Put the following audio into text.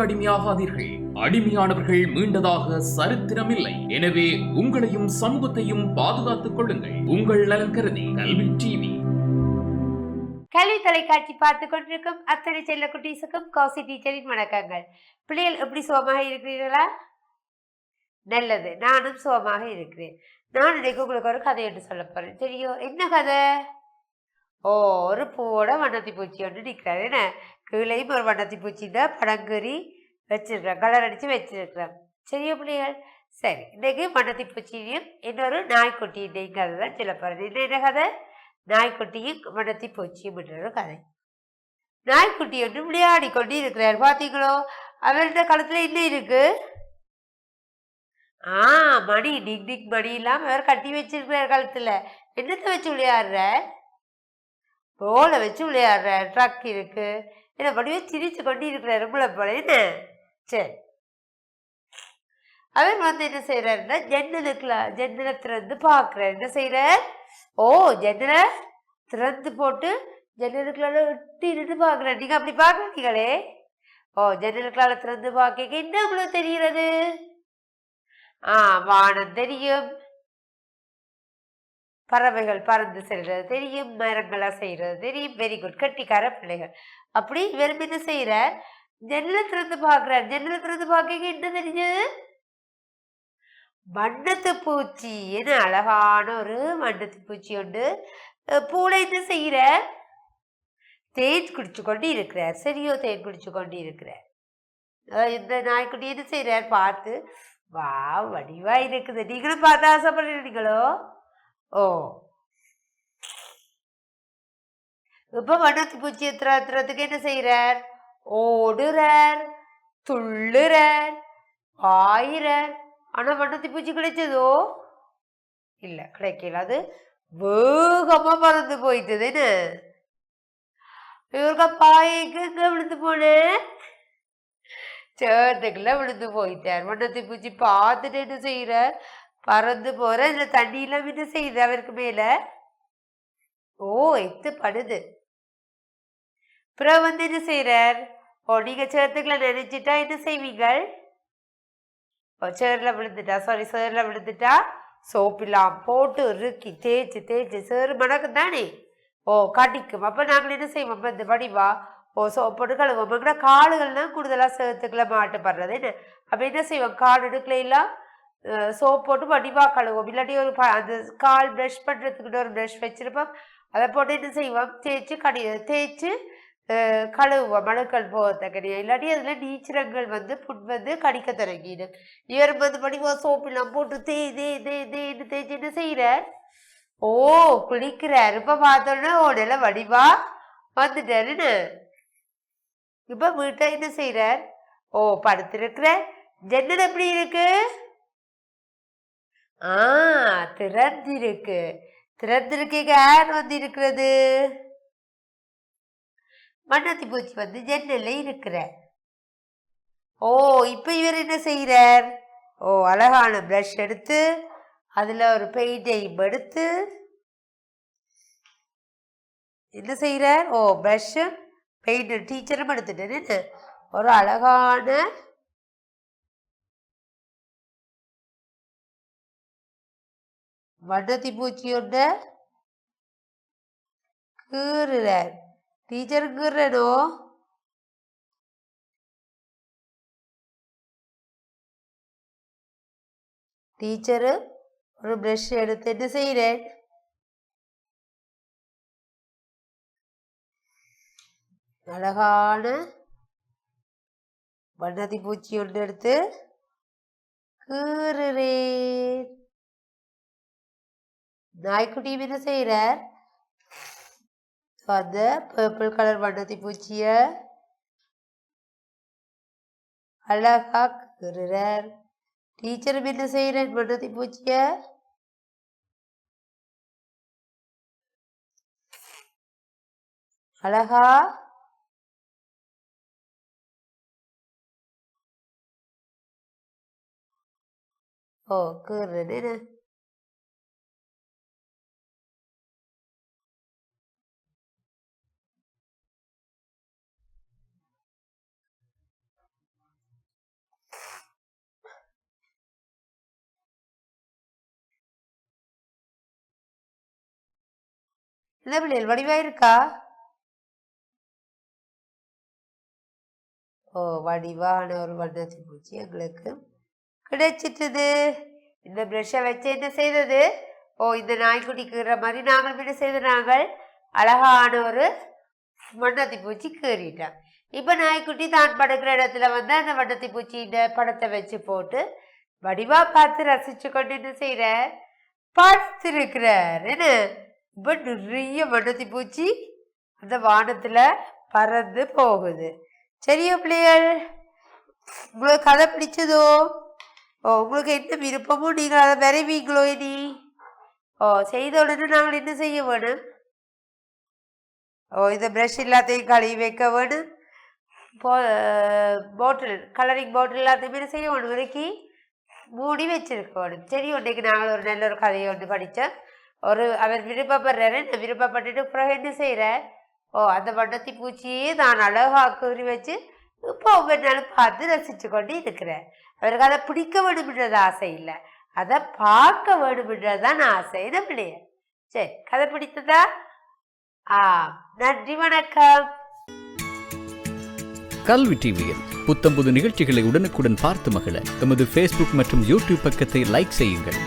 போதைக்கு அடிமையாகாதீர்கள். அடிமையானவர்கள் மீண்டதாக சரித்திரமில்லை. எனவே உங்களையும் சமூகத்தையும் பாதுகாத்துக் கொள்ளுங்கள். உங்கள் நலன் கருதி கல்வி டிவி. கல்வி தொலைக்காட்சி பார்த்து கொண்டிருக்கும் அத்தனை செல்ல குட்டீஸுக்கும் கௌசி டீச்சரின் வணக்கங்கள். பிள்ளைகள் எப்படி சுகமாக இருக்கிறீர்களா? நல்லது. நானும் சுகமாக இருக்கிறேன். நான் இன்னைக்கு உங்களுக்கு ஒரு கதை என்று சொல்ல போறேன். தெரியும் என்ன கதை? ஓ ஒரு பூவோட வண்ணத்தி பூச்சி ஒன்று நிற்கிறாரு என்ன? கீழேயும் ஒரு வண்ணத்தி பூச்சி தான் படங்கறி வச்சிருக்கிறேன். கலர் அடித்து வச்சிருக்கிறேன். சரியா பிள்ளைகள்? சரி இன்றைக்கு வண்ணத்தி பூச்சியும் இன்னொரு நாய்க்குட்டியின் கதை தான் சொல்ல போகிறேன் என்ன என்ன கதை? நாய்க்குட்டியும் வண்ணத்தி பூச்சியும் ஒரு கதை. நாய்க்குட்டி ஒன்று விளையாடி கொண்டு இருக்கிறார் பார்த்தீங்களோ அவர்கிட்ட காலத்தில் என்ன இருக்கு? ஆ மணி டிக் டிக் மணி இல்லாமல் அவர் கட்டி வச்சிருக்கிறார் காலத்தில். என்னத்தை வச்சு விளையாடுற? போலை வச்சு விளையாடுற ட்ரக் இருக்குது என்ன வடிவே சிரித்து கொண்டு இருக்கிறார் உங்களை போல என்ன? சரி. அவர் வந்து என்ன செய்யறாருன்னா ஜன்னலுக்குல ஜன்னலை திறந்து பார்க்குறாரு. என்ன செய்யறார் ஓ ஜன்னலை திறந்து போட்டு ஜன்னலுக்குள்ள விட்டு இருந்து பார்க்குறாரு. நீங்கள் அப்படி பார்க்குறீங்களே ஓ ஜன்னலுக்குள்ள திறந்து பார்க்க என்ன உங்களுக்கு தெரிகிறது? ஆ வானம் தெரியும் பறவைகள் பறந்து செல்கிறது தெரியும் மரங்களாக செய்கிறது தெரியும் வெரி குட் கட்டிக்கார பிள்ளைகள். அப்படி வெறும் என்ன செய்கிற ஜன்னலை திறந்து பார்க்கிறார் ஜன்னலை திறந்து பார்க்க என்ன தெரிஞ்சது வண்ணத்து பூச்சி என்ன அழகான ஒரு வண்ணத்து பூச்சி உண்டு. பூளை பூனை என்ன செய்கிற தேன் குடிச்சு கொண்டு இருக்கிறார் சரியோ தேன் குடிச்சு கொண்டு இருக்கிறார். இந்த நாய்க்குட்டி என்ன செய்கிறார் பார்த்து வா வடிவாக இருக்குது. நீங்களும் பார்த்து ஆசைப்படுறீங்களோ ஓ. இப்ப வண்ணத்து பூச்சி திறத்துறதுக்கு என்ன செய்யறார் ஓடுறார் துள்ளுறார் பாயிறார். ஆனா வண்ணத்து பூச்சி கிடைச்சதோ? இல்ல கிடைக்கல. அது வேகமா பறந்து போயிட்டது என்ன? இவருக்கு பாய்க்கு எங்க விழுந்து போனேன் சேர்த்துக்குள்ள விழுந்து போயிட்டார். வண்ணத்தை பூச்சி பார்த்துட்டு என்ன செய்யறார் பறந்து போற இதுல தண்ணியெல்லாம் என்ன செய்யுது அவருக்கு மேல. ஓ எத்து படுது. அப்புறம் வந்து என்ன செய்யறார் ஓ நீங்க சேர்த்துக்களை நினைச்சிட்டா என்ன செய்வீங்கள்? ஓ சேர்ல விழுந்துட்டா சாரி சேர்ல விழுந்துட்டா. சோப்பெல்லாம் போட்டு இறுக்கி தேய்ச்சி தேய்ச்சி சேறு மணக்கும் தானே? ஓ கடிக்கும். அப்போ நாங்கள் என்ன செய்வோம்? இந்த வடிவா ஓ சோப் போட்டு கழுவோம் கூட காலுகள்லாம் கூடுதலாக மாட்டு படுறது என்ன? அப்போ என்ன செய்வோம்? கால் இடுக்கலையெல்லாம் சோப் போட்டு வடிவா கழுவோம் இல்லாட்டி ஒரு ப- அந்த கால் ப்ரஷ் பண்ணுறதுக்கிட்ட ஒரு ப்ரஷ் வச்சுருப்போம். அதை போட்டு என்ன செய்வோம்? தேய்ச்சி கடி தேய்ச்சி கழுவுவோம். மணுக்கள் போகிறதுக்கு இல்லாட்டி அதில் நீச்சிரங்கள் வந்து புட் வந்து கடிக்க தொடங்கிடும். இவர் வந்து படிவா சோப்பெல்லாம் போட்டு தேய் தே தே தேன்னு தேய்ச்சி என்ன செய்கிறார் ஓ குளிக்கிறார் இப்போ பார்த்தோன்னா உடல வடிவா வந்துட்டாருன்னு இப்போ வீட்டை என்ன செய்கிறார் ஓ படுத்திருக்கிற. ஜன்னல் எப்படி இருக்குது ஆ திறந்திருக்கு. திறந்திருக்கு யார் வந்து இருக்கிறது மண்ணத்தி பூச்சி வந்து ஜன்னல்ல இருக்கிற. ஓ இப்போ இவர் என்ன செய்கிறார் ஓ அழகான ப்ரஷ் எடுத்து அதில் ஒரு பெயிண்டையும் எடுத்து என்ன செய்கிறார் ஓ ப்ரஷ்ஷும் பெயிண்ட் டீச்சரும் எடுத்துட்டேன்னு ஒரு அழகான வட்டத்தி பூச்சியோட கீறுறார். டீச்சர் கீறனோ டீச்சரு ஒரு ப்ரஷ் எடுத்து என்ன செய்கிறேன் அழகான வண்ணதி பூச்சி ஒன்று எடுத்து கீறுறேன் நாய்க்குட்டியும் என்ன செய்கிறார் அந்த பர்பிள் கலர் வண்ணத்தி பூச்சிய அழகா கீறுறார். டீச்சரும் என்ன செய்கிறார் வண்ணத்தை பூச்சிய அழகா ஓ கீறுறேன் என்ன பிள்ளைகள் வடிவா இருக்கா ஓ வடிவான ஒரு வண்ணத்தி பூச்சி எங்களுக்கு கிடைச்சிட்டுது. இந்த ப்ரெஷ்ஷை வச்சு என்ன செய்தது? ஓ இந்த நாய்க்குட்டிக்குற மாதிரி நாங்கள் என்ன செய்த நாங்கள் அழகான ஒரு வண்ணத்தை பூச்சி கீறிட்டோம் இப்போ நாய்க்குட்டி தான் படுக்கிற இடத்துல வந்து அந்த வண்ணத்தை பூச்சியின் படத்தை வச்சு போட்டு வடிவாக பார்த்து ரசித்து கொண்டு என்ன செய்கிற பார்த்துருக்கிறார். என்ன? இப்போ நிறைய வண்ணத்தி பூச்சி அந்த வானத்தில் பறந்து போகுது. சரியோ பிள்ளைகள்? உங்களுக்கு கதை பிடிச்சதோ? ஓ உங்களுக்கு என்ன விருப்பமோ நீங்கள் அதை வரைவீங்களோ இனி? ஓ செய்த உடனே நாங்கள் என்ன செய்ய வேணும்? ஓ இந்த ப்ரஷ் எல்லாத்தையும் கழுவி வைக்க வேணும். போ பாட்டில் கலரிங் பாட்டில் எல்லாத்தையுமே என்ன செய்ய வேணும்? வரைக்கும் மூடி வச்சிருக்க வேணும். சரி ஒன்றைக்கு நாங்கள் ஒரு நல்ல ஒரு கதையை ஒன்று படித்தோம். ஒரு அவர் விருப்பப்படுறாரு நான் விருப்பப்பட்டுட்டு பிறகு என்ன செய்கிறேன் ஓ அந்த வண்ணத்தி பூச்சியே நான் அழகாக்குறி வச்சு இப்போ ஒவ்வொரு நாளும் பார்த்து ரசித்து கொண்டு இருக்கிறேன். அவருக்கு அதை பிடிக்க வேணும்ன்றது ஆசை இல்லை. அதை பார்க்க வேணும்ன்றது தான் ஆசை என்ன சரி கதை பிடித்ததா? ஆ நன்றி வணக்கம். கல்வி டிவியில் புத்தம்புது நிகழ்ச்சிகளை உடனுக்குடன் பார்த்து மகிழ. எமது ஃபேஸ்புக் மற்றும் யூடியூப் பக்கத்தை லைக் செய்யுங்கள்.